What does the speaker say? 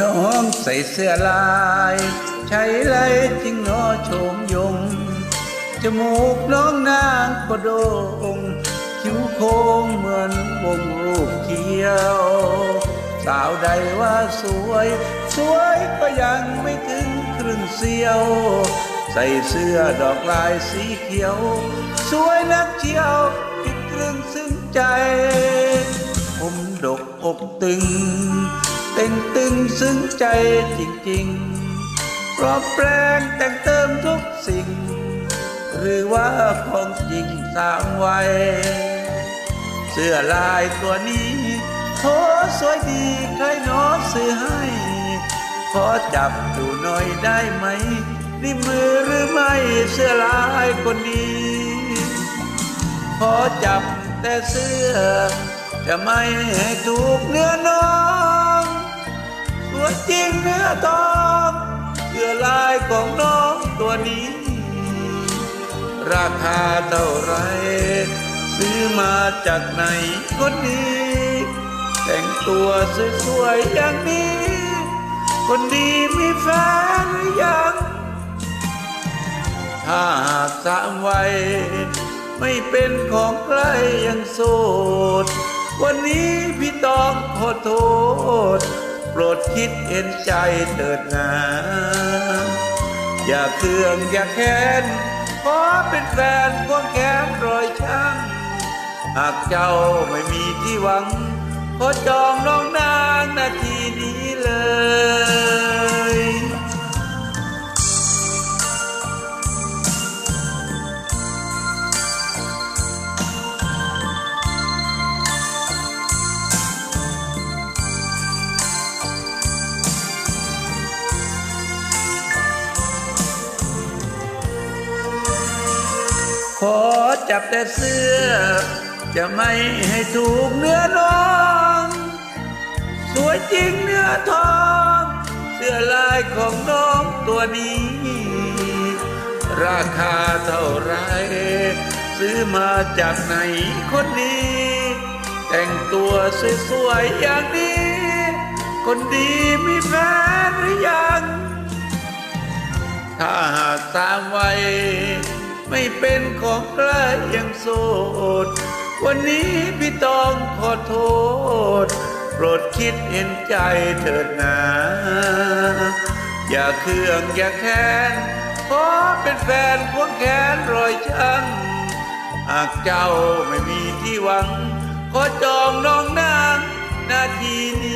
น้องใส่เสื้อลาย ใช้ไรจริงนอโฉมยง จมูกน้องนางก็โดงคิ้วโค้งเหมือนวงรูปเขียว สาวใดว่าสวย สวยก็ยังไม่ถึงครึ่งเสียว ใส่เสื้อดอกลายสีเขียว สวยนักเชียวติดตรึงซึ้งใจ ผมดกอกตึง เต่งตึงซึ้งใจจริงๆเพราะแปลงแต่งเติมทุกสิ่ง หรือว่าของจริงสร้างไว้เสื้อลายตัวนี้โหสวยดีใครนอซื้อให้ ขอจับดูหน่อยได้ไหม นี่มือหรือไม่เสื้อลายคนนี้ ขอจับแต่เสื้อจะไม่ให้ถูกเนื้อน้อง วยจริงเนื้อทองเสื้อลายของน้องตัวนี้ ราคาเท่าไร ซื้อมาจากไหนคนนี้ แต่งตัวสวยๆอย่างนี้ คนดีมีแฟนหรือยัง ถ้าหากสามวัยไม่เป็นของใครยังโสด วันนี้พี่ต้องขอโทษ ปรดคิดเอ็นใจเถิดนาอย่าเครื่องอย่าแค้นขอเป็นแฟนควงแขนรอยช่างหากเจ้าไม่มีที่หวัง ขอจองน้องนางนาทีนี้เลย ขอจับแต่เสื้อ จะไม่ให้ถูกเนื้อน้อง สวยจริงเนื้อทอง เสื้อลายของน้องตัวนี้ ราคาเท่าไร ซื้อมาจากไหนคนนี้แต่งตัวสวยๆอย่างนี้ คนดีมีแฟนหรือยัง ถ้าหากตามไว้ ไม่เป็นของใครยังโสด วันนี้พี่ต้องขอโทษ โปรดคิดเห็นใจเถิดนาอย่าเครื่องอย่าแค้นขอเป็นแฟนพวงแขนรอยช้ำหากเจ้าไม่มีที่หวัง ขอจองน้องนางนาทีนี้